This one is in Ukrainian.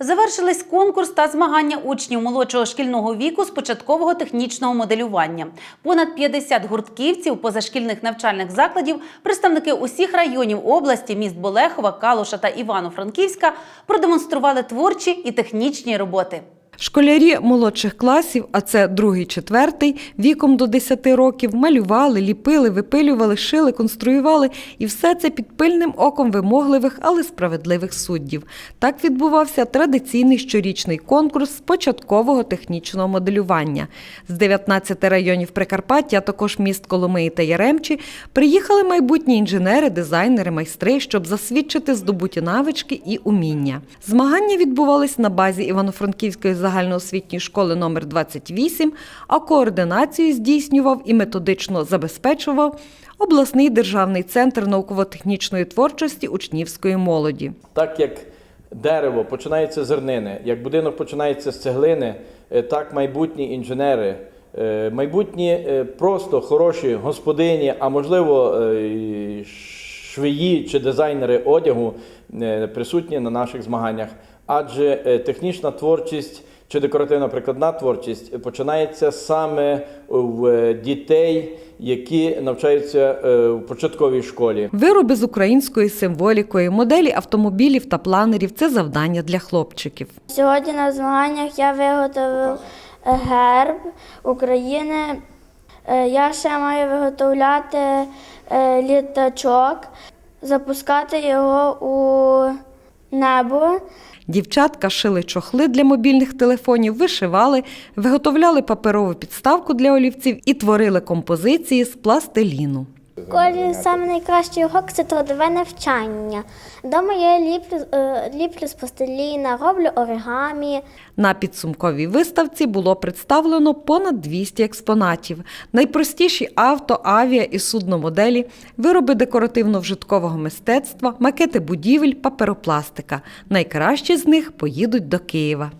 Завершились конкурс та змагання учнів молодшого шкільного віку з початкового технічного моделювання. Понад 50 гуртківців позашкільних навчальних закладів, представники усіх районів області, міст Болехова, Калуша та Івано-Франківська продемонстрували творчі і технічні роботи. Школярі молодших класів, а це другий, четвертий, віком до 10 років, малювали, ліпили, випилювали, шили, конструювали і все це під пильним оком вимогливих, але справедливих суддів. Так відбувався традиційний щорічний конкурс з початкового технічного моделювання. З 19 районів Прикарпаття, а також міст Коломиї та Яремчі, приїхали майбутні інженери, дизайнери, майстри, щоб засвідчити здобуті навички і уміння. Змагання відбувались на базі Івано-Франківської загальноосвітньої школи номер 28, а координацію здійснював і методично забезпечував обласний державний центр науково-технічної творчості учнівської молоді. Так як дерево починається з зернини, як будинок починається з цеглини, е, так майбутні інженери, е, майбутні е, просто хороші господині, а можливо швеї чи дизайнери одягу е, присутні на наших змаганнях. Адже е, технічна творчість чи декоративно-прикладна творчість починається саме в е, дітей, які навчаються в початковій школі. Вироби з українською символікою, моделі автомобілів та планерів це завдання для хлопчиків. Сьогодні на змаганнях я виготовив герб України. Е, Я ще маю виготовляти е, літачок, запускати його у небо. Дівчатка шили чохли для мобільних телефонів, вишивали, виготовляли паперову підставку для олівців і творили композиції з пластиліну. Колі саме найкращий урок це трудове навчання. Дома я ліплю, е, ліплю з пластиліна, роблю оригамі. На підсумковій виставці було представлено понад 200 експонатів. Найпростіші авто, авіа і судномоделі, вироби декоративно-вжиткового мистецтва, макети будівель, паперопластика. Найкращі з них поїдуть до Києва.